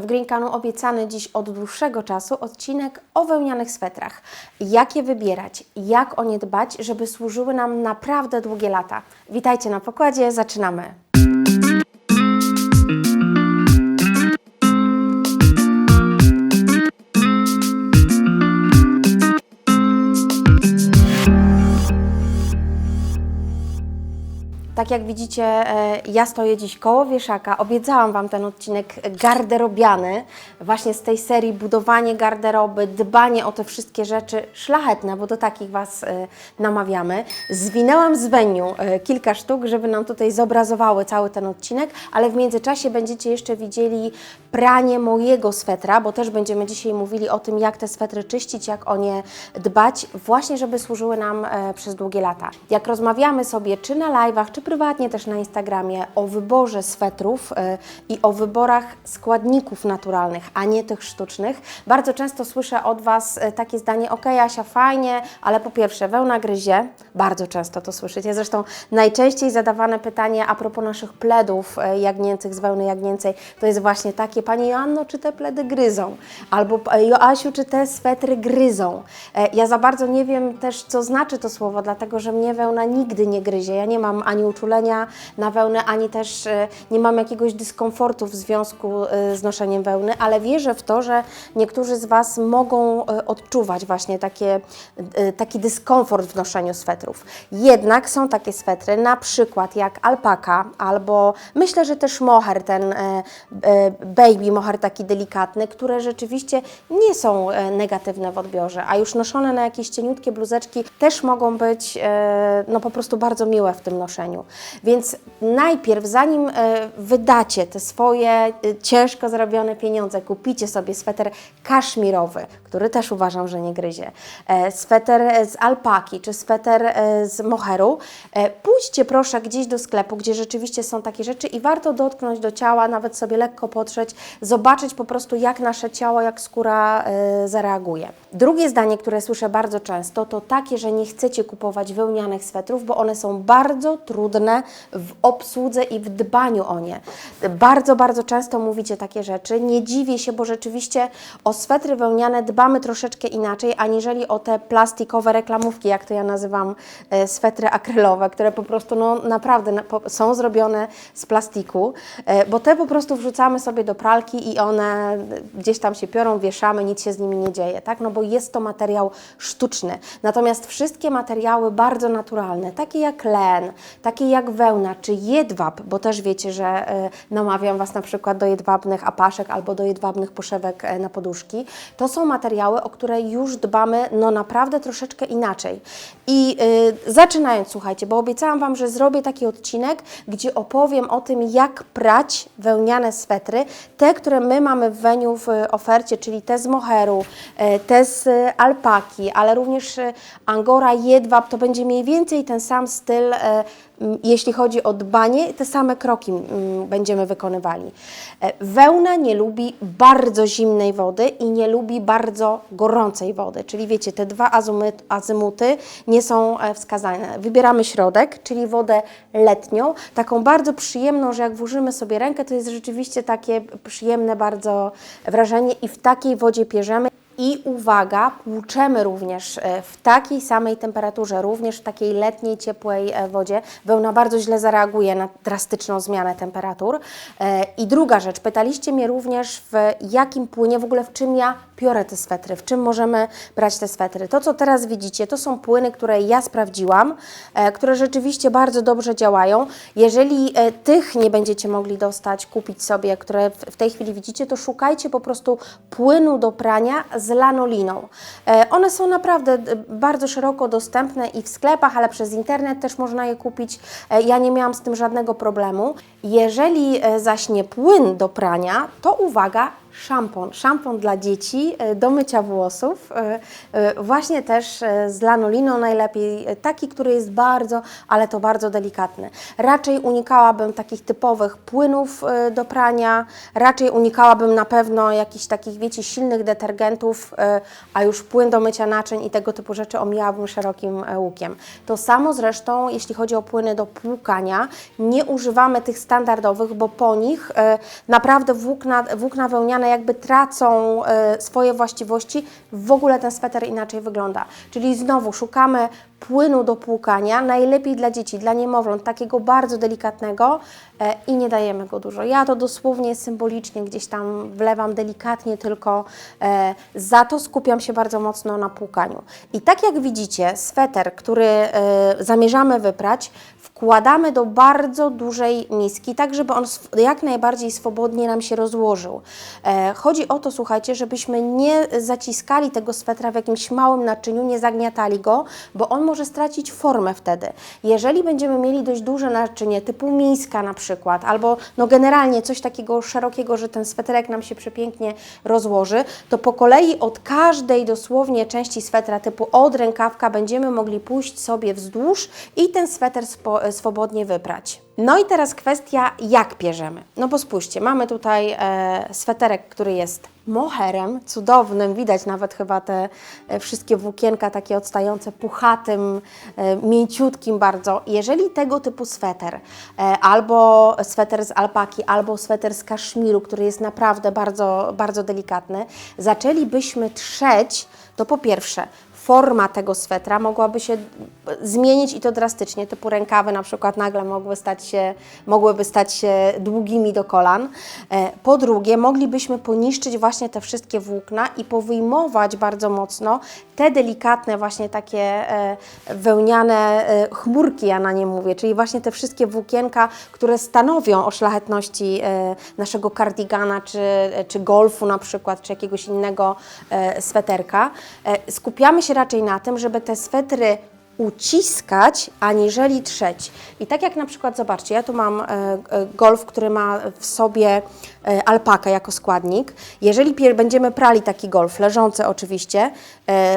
W Greencanu obiecany dziś od dłuższego czasu odcinek o wełnianych swetrach. Jak je wybierać, jak o nie dbać, żeby służyły nam naprawdę długie lata. Witajcie na pokładzie, zaczynamy. Tak jak widzicie, e, ja stoję dziś koło wieszaka. Obiecałam Wam ten odcinek garderobiany, właśnie z tej serii budowanie garderoby, dbanie o te wszystkie rzeczy szlachetne, bo do takich Was e, namawiamy. Zwinęłam z weniu e, kilka sztuk, żeby nam tutaj zobrazowały cały ten odcinek, ale w międzyczasie będziecie jeszcze widzieli pranie mojego swetra, bo też będziemy dzisiaj mówili o tym, jak te swetry czyścić, jak o nie dbać, właśnie żeby służyły nam przez długie lata. Jak rozmawiamy sobie czy na live'ach, czy prywatnie też na Instagramie o wyborze swetrów e, i o wyborach składników naturalnych, a nie tych sztucznych, bardzo często słyszę od Was e, takie zdanie, ok Asia, fajnie, ale po pierwsze wełna gryzie, bardzo często to słyszycie, zresztą najczęściej zadawane pytanie a propos naszych pledów e, jagnięcych z wełny jagnięcej, to jest właśnie takie, Pani Joanno, czy te pledy gryzą? Albo Joasiu, czy te swetry gryzą? E, Ja za bardzo nie wiem też, co znaczy to słowo, dlatego że mnie wełna nigdy nie gryzie. Ja nie mam ani uczulenia na wełnę, ani też e, nie mam jakiegoś dyskomfortu w związku e, z noszeniem wełny, ale wierzę w to, że niektórzy z Was mogą e, odczuwać właśnie takie, taki dyskomfort w noszeniu swetrów. Jednak są takie swetry, na przykład jak alpaka, albo myślę, że też mohair, ten baby mohair taki delikatny, które rzeczywiście nie są negatywne w odbiorze, a już noszone na jakieś cieniutkie bluzeczki też mogą być no po prostu bardzo miłe w tym noszeniu. Więc najpierw, zanim e, wydacie te swoje e, ciężko zarobione pieniądze, kupicie sobie sweter kaszmirowy, który też uważam, że nie gryzie, e, sweter z alpaki czy sweter z moheru, pójdźcie proszę gdzieś do sklepu, gdzie rzeczywiście są takie rzeczy i warto dotknąć do ciała, nawet sobie lekko potrzeć, zobaczyć po prostu jak nasze ciało, jak skóra zareaguje. Drugie zdanie, które słyszę bardzo często, to takie, że nie chcecie kupować wełnianych swetrów, bo one są bardzo trudne w obsłudze i w dbaniu o nie. Bardzo, bardzo często mówicie takie rzeczy. Nie dziwię się, bo rzeczywiście o swetry wełniane dbamy troszeczkę inaczej, aniżeli o te plastikowe reklamówki, jak to ja nazywam, e, swetry akrylowe, które po prostu no, naprawdę są zrobione z plastiku, e, bo te po prostu wrzucamy sobie do pralki i one gdzieś tam się piorą, wieszamy, nic się z nimi nie dzieje, tak? No bo jest to materiał sztuczny. Natomiast wszystkie materiały bardzo naturalne, takie jak len, takie jak wełna czy jedwab, bo też wiecie, że e, namawiam Was na przykład do jedwabnych apaszek albo do jedwabnych poszewek e, na poduszki, to są materiały, o które już dbamy no naprawdę troszeczkę inaczej. I y, zaczynając, słuchajcie, bo obiecałam Wam, że zrobię taki odcinek, gdzie opowiem o tym, jak prać wełniane swetry, te, które my mamy w Weniu w ofercie, czyli te z moheru, te z alpaki, ale również angora, jedwab, to będzie mniej więcej ten sam styl, jeśli chodzi o dbanie, te same kroki mm, będziemy wykonywali. E, Wełna nie lubi bardzo zimnej wody i nie lubi bardzo gorącej wody, czyli wiecie, te dwa azymuty nie są e, wskazane. Wybieramy środek, czyli wodę letnią, taką bardzo przyjemną, że jak włożymy sobie rękę, to jest rzeczywiście takie przyjemne bardzo wrażenie i w takiej wodzie pierzemy. I uwaga, płuczemy również e, w takiej samej temperaturze, również w takiej letniej, ciepłej e, wodzie. Wełna bardzo źle zareaguje na drastyczną zmianę temperatur. E, I druga rzecz, pytaliście mnie również w jakim płynie, w ogóle w czym ja piorę te swetry, w czym możemy brać te swetry. To, co teraz widzicie, to są płyny, które ja sprawdziłam, które rzeczywiście bardzo dobrze działają. Jeżeli tych nie będziecie mogli dostać, kupić sobie, które w tej chwili widzicie, to szukajcie po prostu płynu do prania z lanoliną. E, One są naprawdę e, bardzo szeroko dostępne i w sklepach, ale przez internet też można je kupić. E, Ja nie miałam z tym żadnego problemu. Jeżeli zaś nie płyn do prania, to uwaga, szampon. Szampon dla dzieci e, do mycia włosów. e, e, Właśnie też z lanoliną najlepiej. Taki, który jest bardzo, ale to bardzo delikatny. Raczej unikałabym takich typowych płynów do prania. Raczej unikałabym na pewno jakichś takich, wiecie, silnych detergentów, a już płyn do mycia naczyń i tego typu rzeczy omijałabym szerokim łukiem. To samo zresztą, jeśli chodzi o płyny do płukania. Nie używamy tych standardowych, bo po nich naprawdę włókna, włókna wełniane jakby tracą e, swoje właściwości, w ogóle ten sweter inaczej wygląda. Czyli znowu szukamy płynu do płukania, najlepiej dla dzieci, dla niemowląt, takiego bardzo delikatnego e, i nie dajemy go dużo. Ja to dosłownie symbolicznie gdzieś tam wlewam delikatnie tylko, e, za to skupiam się bardzo mocno na płukaniu. I tak jak widzicie, sweter, który zamierzamy wyprać, wkładamy do bardzo dużej miski, tak żeby on jak najbardziej swobodnie nam się rozłożył. E, chodzi o to, słuchajcie, żebyśmy nie zaciskali tego swetra w jakimś małym naczyniu, nie zagniatali go, bo on może stracić formę wtedy. Jeżeli będziemy mieli dość duże naczynie, typu miska na przykład, albo no generalnie coś takiego szerokiego, że ten sweterek nam się przepięknie rozłoży, to po kolei od każdej dosłownie części swetra, typu od rękawka, będziemy mogli pójść sobie wzdłuż i ten sweter spo, swobodnie wyprać. No i teraz kwestia, jak pierzemy. No bo spójrzcie, mamy tutaj e, sweterek, który jest moherem, cudownym, widać nawet chyba te e, wszystkie włókienka takie odstające, puchatym, e, mięciutkim bardzo. Jeżeli tego typu sweter, e, albo sweter z alpaki, albo sweter z kaszmiru, który jest naprawdę bardzo, bardzo delikatny, zaczęlibyśmy trzeć, to po pierwsze forma tego swetra mogłaby się zmienić i to drastycznie, typu rękawy na przykład nagle mogły stać się, mogłyby stać się długimi do kolan. E, Po drugie, moglibyśmy poniszczyć właśnie te wszystkie włókna i powyjmować bardzo mocno te delikatne właśnie takie e, wełniane e, chmurki, ja na nie mówię, czyli właśnie te wszystkie włókienka, które stanowią o szlachetności naszego kardigana, czy, czy golfu na przykład, czy jakiegoś innego sweterka. Skupiamy się raczej na tym, żeby te swetry uciskać, aniżeli trzeć. I tak jak na przykład, zobaczcie, ja tu mam e, e, golf, który ma w sobie e, alpakę jako składnik. Jeżeli będziemy prali taki golf, leżący oczywiście,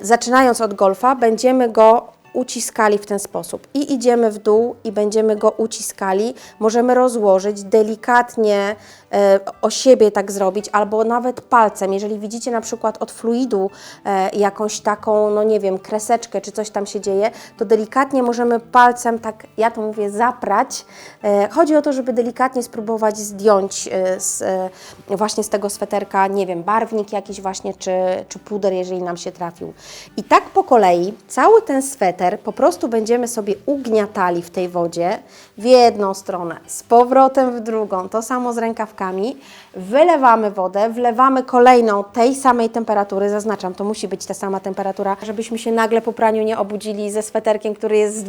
zaczynając od golfa, będziemy go uciskali w ten sposób. I idziemy w dół i będziemy go uciskali. Możemy rozłożyć delikatnie e, o siebie tak zrobić, albo nawet palcem. Jeżeli widzicie na przykład od fluidu e, jakąś taką, no nie wiem, kreseczkę czy coś tam się dzieje, to delikatnie możemy palcem tak, ja to mówię, zaprać. E, chodzi o to, żeby delikatnie spróbować zdjąć e, z, e, właśnie z tego sweterka, nie wiem, barwnik jakiś właśnie, czy, czy puder, jeżeli nam się trafił. I tak po kolei cały ten sweter po prostu będziemy sobie ugniatali w tej wodzie w jedną stronę, z powrotem w drugą, to samo z rękawkami. Wylewamy wodę, wlewamy kolejną tej samej temperatury, zaznaczam, to musi być ta sama temperatura, żebyśmy się nagle po praniu nie obudzili ze sweterkiem, który jest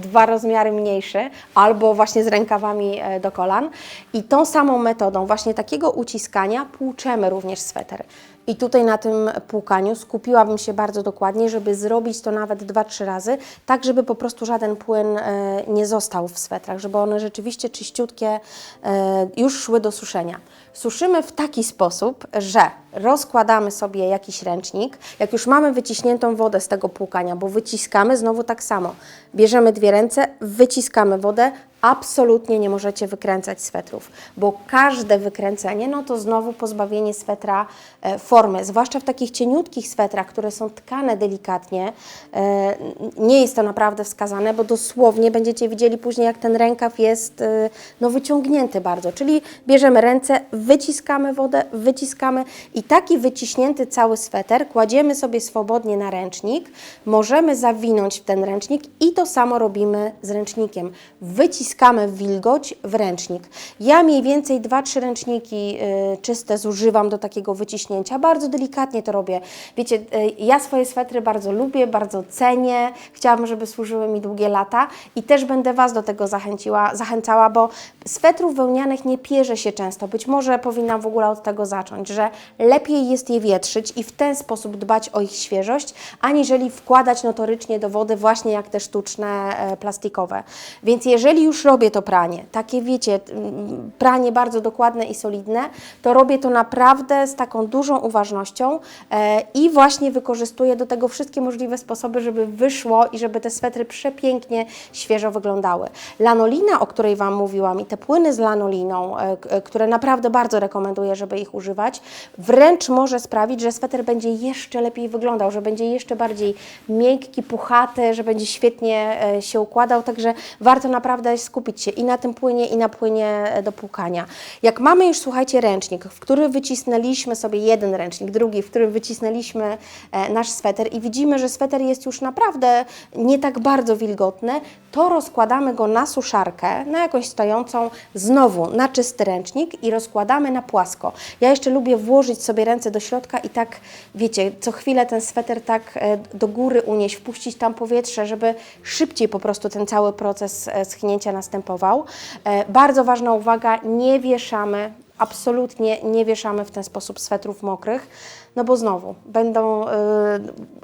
dwa rozmiary mniejszy, albo właśnie z rękawami e, do kolan. I tą samą metodą właśnie takiego uciskania płuczemy również sweter. I tutaj na tym płukaniu skupiłabym się bardzo dokładnie, żeby zrobić to nawet 2-3 razy, tak żeby po prostu żaden płyn e, nie został w swetrach, żeby one rzeczywiście czyściutkie e, już szły do suszenia. Suszymy w taki sposób, że rozkładamy sobie jakiś ręcznik, jak już mamy wyciśniętą wodę z tego płukania, bo wyciskamy znowu tak samo. Bierzemy dwie ręce, wyciskamy wodę, absolutnie nie możecie wykręcać swetrów, bo każde wykręcenie, no to znowu pozbawienie swetra e, formy, zwłaszcza w takich cieniutkich swetrach, które są tkane delikatnie, e, nie jest to naprawdę wskazane, bo dosłownie będziecie widzieli później, jak ten rękaw jest e, no, wyciągnięty bardzo, czyli bierzemy ręce, wyciskamy wodę, wyciskamy i taki wyciśnięty cały sweter kładziemy sobie swobodnie na ręcznik, możemy zawinąć w ten ręcznik i to samo robimy z ręcznikiem. Wyciskamy wilgoć w ręcznik. Ja mniej więcej 2-3 ręczniki y, czyste zużywam do takiego wyciśnięcia. Bardzo delikatnie to robię. Wiecie, y, ja swoje swetry bardzo lubię, bardzo cenię. Chciałabym, żeby służyły mi długie lata i też będę Was do tego zachęciła, zachęcała, bo swetrów wełnianych nie pierze się często. Być może powinnam w ogóle od tego zacząć, że lepiej jest je wietrzyć i w ten sposób dbać o ich świeżość, aniżeli wkładać notorycznie do wody właśnie jak te sztuczne e, plastikowe. Więc jeżeli już robię to pranie, takie wiecie, mm, pranie bardzo dokładne i solidne, to robię to naprawdę z taką dużą uważnością e, i właśnie wykorzystuję do tego wszystkie możliwe sposoby, żeby wyszło i żeby te swetry przepięknie świeżo wyglądały. Lanolina, o której Wam mówiłam i te płyny z lanoliną, e, e, które naprawdę bardzo rekomenduję, żeby ich używać, wręcz może sprawić, że sweter będzie jeszcze lepiej wyglądał, że będzie jeszcze bardziej miękki, puchaty, że będzie świetnie się układał, także warto naprawdę skupić się i na tym płynie, i na płynie e, do płukania. Jak mamy już, słuchajcie, ręcznik, w który wycisnęliśmy sobie jeden ręcznik, drugi, w którym wycisnęliśmy e, nasz sweter i widzimy, że sweter jest już naprawdę nie tak bardzo wilgotny, to rozkładamy go na suszarkę, na jakąś stojącą, znowu na czysty ręcznik i rozkładamy na płasko. Ja jeszcze lubię włożyć sobie ręce do środka i tak, wiecie, co chwilę ten sweter tak e, do góry unieść, wpuścić tam powietrze, żeby szybciej po prostu ten cały proces schnięcia następował. E, Bardzo ważna uwaga, nie wieszamy, absolutnie nie wieszamy w ten sposób swetrów mokrych, no bo znowu będą y,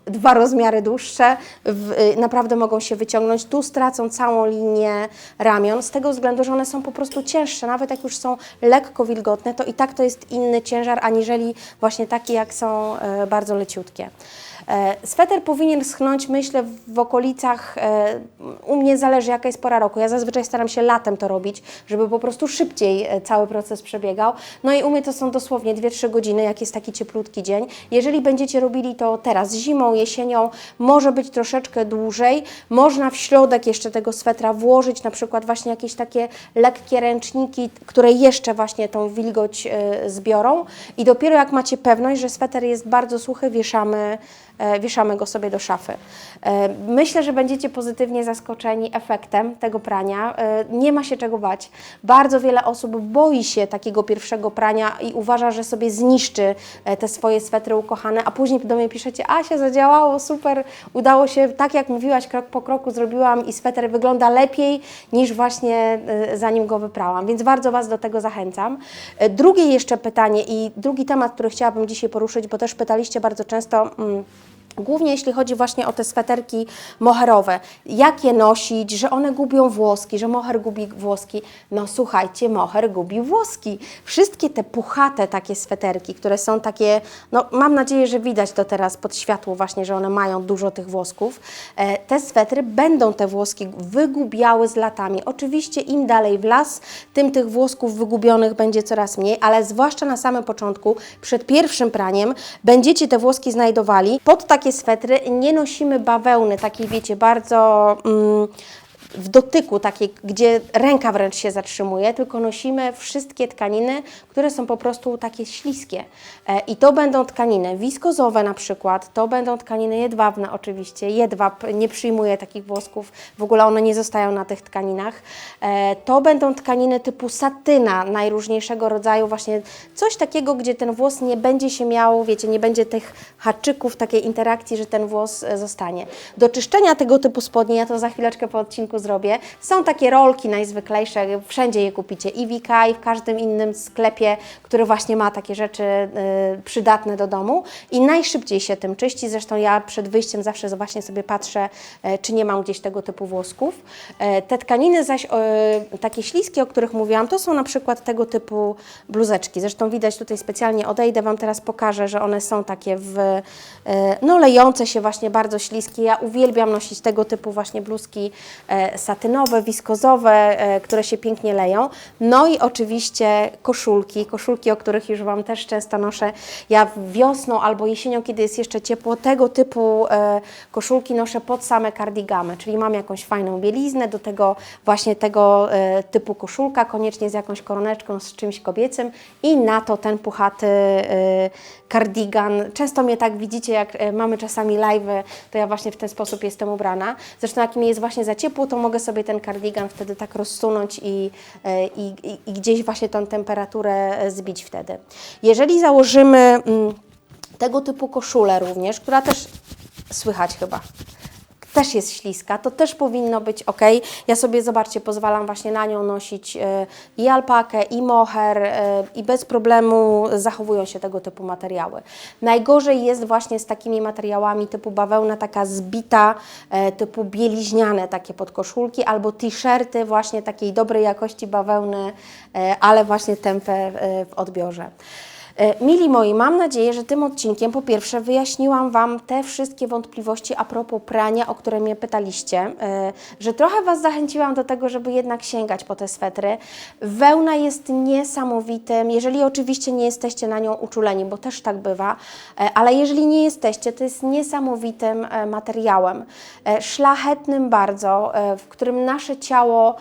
dwa rozmiary dłuższe, w, y, naprawdę mogą się wyciągnąć, tu stracą całą linię ramion, z tego względu, że one są po prostu cięższe, nawet jak już są lekko wilgotne, to i tak to jest inny ciężar, aniżeli właśnie takie, jak są y, bardzo leciutkie. E, Sweter powinien schnąć, myślę, w okolicach, e, u mnie zależy jaka jest pora roku. Ja zazwyczaj staram się latem to robić, żeby po prostu szybciej e, cały proces przebiegał. No i u mnie to są dosłownie 2-3 godziny, jak jest taki cieplutki dzień. Jeżeli będziecie robili to teraz, zimą, jesienią, może być troszeczkę dłużej. Można w środek jeszcze tego swetra włożyć na przykład właśnie jakieś takie lekkie ręczniki, które jeszcze właśnie tą wilgoć zbiorą. I dopiero jak macie pewność, że sweter jest bardzo suchy, wieszamy wieszamy go sobie do szafy. E, Myślę, że będziecie pozytywnie zaskoczeni efektem tego prania. E, Nie ma się czego bać. Bardzo wiele osób boi się takiego pierwszego prania i uważa, że sobie zniszczy e, te swoje swetry ukochane, a później do mnie piszecie, Asia, zadziałało, super, udało się, tak jak mówiłaś, krok po kroku zrobiłam i sweter wygląda lepiej niż właśnie e, zanim go wyprałam, więc bardzo Was do tego zachęcam. E, Drugie jeszcze pytanie i drugi temat, który chciałabym dzisiaj poruszyć, bo też pytaliście bardzo często... Mm, Głównie jeśli chodzi właśnie o te sweterki moherowe. Jak je nosić, że one gubią włoski, że moher gubi włoski. No słuchajcie, moher gubi włoski. Wszystkie te puchate takie sweterki, które są takie, no mam nadzieję, że widać to teraz pod światło właśnie, że one mają dużo tych włosków. E, te swetry będą te włoski wygubiały z latami. Oczywiście im dalej w las, tym tych włosków wygubionych będzie coraz mniej, ale zwłaszcza na samym początku, przed pierwszym praniem, będziecie te włoski znajdowali. Pod takie swetry nie nosimy bawełny, takiej wiecie, bardzo mm, w dotyku, takiej, gdzie ręka wręcz się zatrzymuje, tylko nosimy wszystkie tkaniny, które są po prostu takie śliskie. E, I to będą tkaniny wiskozowe na przykład, to będą tkaniny jedwabne oczywiście. Jedwab nie przyjmuje takich włosków, w ogóle one nie zostają na tych tkaninach. E, To będą tkaniny typu satyna najróżniejszego rodzaju, właśnie coś takiego, gdzie ten włos nie będzie się miał, wiecie, nie będzie tych haczyków, takiej interakcji, że ten włos e, zostanie. Do czyszczenia tego typu spodni, ja to za chwileczkę po odcinku zrobię, są takie rolki najzwyklejsze, wszędzie je kupicie i w i w każdym innym sklepie, który właśnie ma takie rzeczy e, przydatne do domu i najszybciej się tym czyści, zresztą ja przed wyjściem zawsze właśnie sobie patrzę, e, czy nie mam gdzieś tego typu włosków. E, Te tkaniny zaś e, takie śliskie, o których mówiłam, to są na przykład tego typu bluzeczki. Zresztą widać tutaj specjalnie odejdę, Wam teraz pokażę, że one są takie w, no lejące się właśnie bardzo śliskie. Ja uwielbiam nosić tego typu właśnie bluzki satynowe, wiskozowe, e, które się pięknie leją. No i oczywiście koszulki, koszulki, o których już Wam też często noszę. Ja wiosną albo jesienią, kiedy jest jeszcze ciepło, tego typu e, koszulki noszę pod same kardigamy, czyli mam jakąś fajną bieliznę, do tego właśnie tego e, typu koszulka, koniecznie z jakąś koroneczką, z czymś kobiecym i na to ten puchaty kardigan. Często mnie tak widzicie, jak mamy czasami live'y, to ja właśnie w ten sposób jestem ubrana. Zresztą jak mi jest właśnie za ciepło, to mogę sobie ten kardigan wtedy tak rozsunąć i, e, i, i, gdzieś właśnie tą temperaturę e, zbić wtedy. Jeżeli założymy mm, tego typu koszulę również, która też słychać chyba też jest śliska, to też powinno być ok. Ja sobie, zobaczcie, pozwalam właśnie na nią nosić e, i alpakę, i moher e, i bez problemu zachowują się tego typu materiały. Najgorzej jest właśnie z takimi materiałami typu bawełna, taka zbita, e, typu bieliźniane takie podkoszulki albo t-shirty właśnie takiej dobrej jakości bawełny, ale właśnie tępe e, w odbiorze. E, Mili moi, mam nadzieję, że tym odcinkiem po pierwsze wyjaśniłam Wam te wszystkie wątpliwości a propos prania, o które mnie pytaliście, e, że trochę Was zachęciłam do tego, żeby jednak sięgać po te swetry. Wełna jest niesamowitym, jeżeli oczywiście nie jesteście na nią uczuleni, bo też tak bywa, e, ale jeżeli nie jesteście, to jest niesamowitym materiałem, szlachetnym bardzo, w którym nasze ciało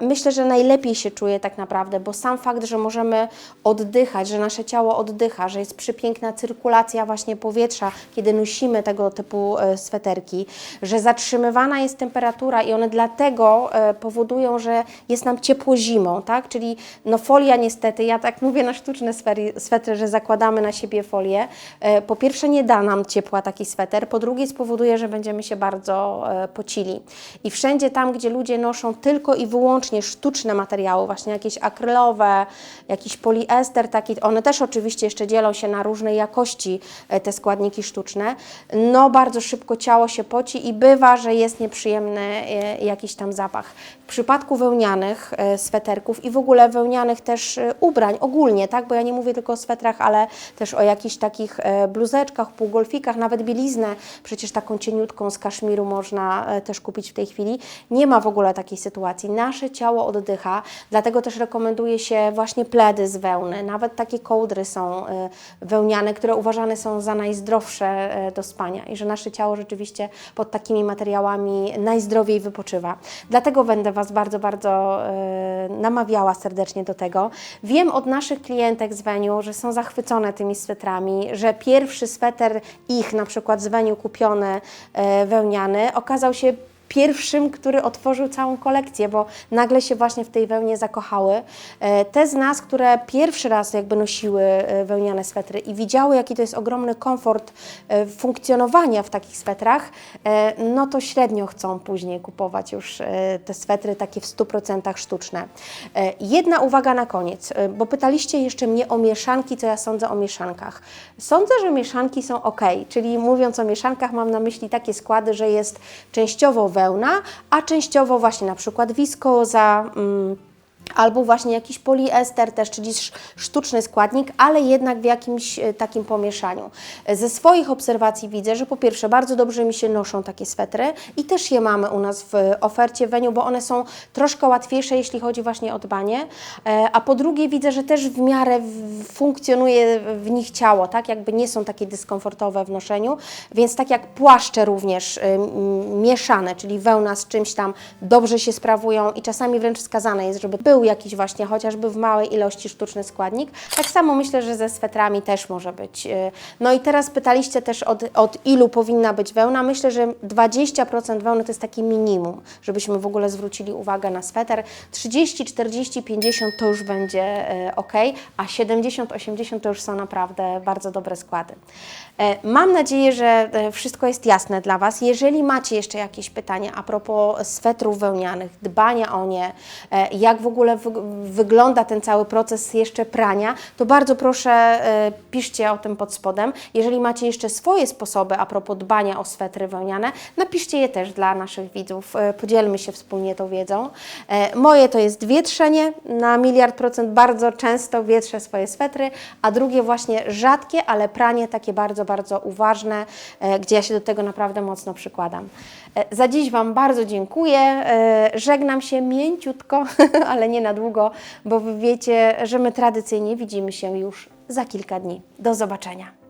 myślę, że najlepiej się czuję tak naprawdę, bo sam fakt, że możemy oddychać, że nasze ciało oddycha, że jest przepiękna cyrkulacja właśnie powietrza, kiedy nosimy tego typu e, sweterki, że zatrzymywana jest temperatura i one dlatego e, powodują, że jest nam ciepło zimą, tak? Czyli no folia niestety, ja tak mówię na sztuczne swetry, że zakładamy na siebie folię. E, Po pierwsze nie da nam ciepła taki sweter, po drugie spowoduje, że będziemy się bardzo e, pocili. I wszędzie tam, gdzie ludzie noszą tylko i wyłącznie sztuczne materiały, właśnie jakieś akrylowe, jakiś poliester, taki, one też oczywiście jeszcze dzielą się na różnej jakości e, te składniki sztuczne, no bardzo szybko ciało się poci i bywa, że jest nieprzyjemny e, jakiś tam zapach. W przypadku wełnianych e, sweterków i w ogóle wełnianych też ubrań ogólnie, tak, bo ja nie mówię tylko o swetrach, ale też o jakichś takich bluzeczkach, półgolfikach, nawet bieliznę, przecież taką cieniutką z kaszmiru można też kupić w tej chwili. Nie ma w ogóle takiej sytuacji. Nasze ciało oddycha, dlatego też rekomenduje się właśnie pledy z wełny, nawet takie kołdry są e, wełniane, które uważane są za najzdrowsze e, do spania i że nasze ciało rzeczywiście pod takimi materiałami najzdrowiej wypoczywa. Dlatego będę Was bardzo, bardzo e, namawiała serdecznie do tego. Wiem od naszych klientek z Veniu, że są zachwycone tymi swetrami, że pierwszy sweter ich, na przykład z Veniu kupiony wełniany, okazał się pierwszym, który otworzył całą kolekcję, bo nagle się właśnie w tej wełnie zakochały. E, Te z nas, które pierwszy raz jakby nosiły e, wełniane swetry i widziały, jaki to jest ogromny komfort e, funkcjonowania w takich swetrach, no to średnio chcą później kupować już te swetry takie w 100% sztuczne. Jedna uwaga na koniec, bo pytaliście jeszcze mnie o mieszanki, co ja sądzę o mieszankach. Sądzę, że mieszanki są ok, czyli mówiąc o mieszankach mam na myśli takie składy, że jest częściowo a częściowo właśnie na przykład wiskoza, mm, albo właśnie jakiś poliester też, czyli sz- sztuczny składnik, ale jednak w jakimś e, takim pomieszaniu. Ze swoich obserwacji widzę, że po pierwsze bardzo dobrze mi się noszą takie swetry i też je mamy u nas w ofercie Weniu, bo one są troszkę łatwiejsze, jeśli chodzi właśnie o dbanie, E, a po drugie widzę, że też w miarę funkcjonuje w nich ciało, tak, jakby nie są takie dyskomfortowe w noszeniu, więc tak jak płaszcze również y, mieszane, czyli wełna z czymś tam dobrze się sprawują i czasami wręcz wskazane jest, żeby był jakiś właśnie chociażby w małej ilości sztuczny składnik. Tak samo myślę, że ze swetrami też może być. Y, No i teraz pytaliście też od, od ilu powinna być wełna. Myślę, że 20% wełny to jest taki minimum, żebyśmy w ogóle zwrócili uwagę na sweter. 30, 40, 50 to już będzie y, ok, a 70, 80 to już są naprawdę bardzo dobre składy. E, Mam nadzieję, że e, wszystko jest jasne dla Was. Jeżeli macie jeszcze jakieś pytania a propos swetrów wełnianych, dbania o nie, e, jak w ogóle wy- wygląda ten cały proces jeszcze prania, to bardzo proszę e, piszcie o tym pod spodem. Jeżeli macie jeszcze swoje sposoby a propos dbania o swetry wełniane, napiszcie je też dla naszych widzów. E, Podzielmy się wspólnie tą wiedzą. E, Moje to jest wietrzenie. Na miliard procent bardzo często wietrzę swoje swetry, a drugie właśnie rzadkie, ale pranie takie bardzo, bardzo uważne, gdzie ja się do tego naprawdę mocno przykładam. Za dziś Wam bardzo dziękuję. Żegnam się mięciutko, ale nie na długo, bo Wy wiecie, że my tradycyjnie widzimy się już za kilka dni. Do zobaczenia.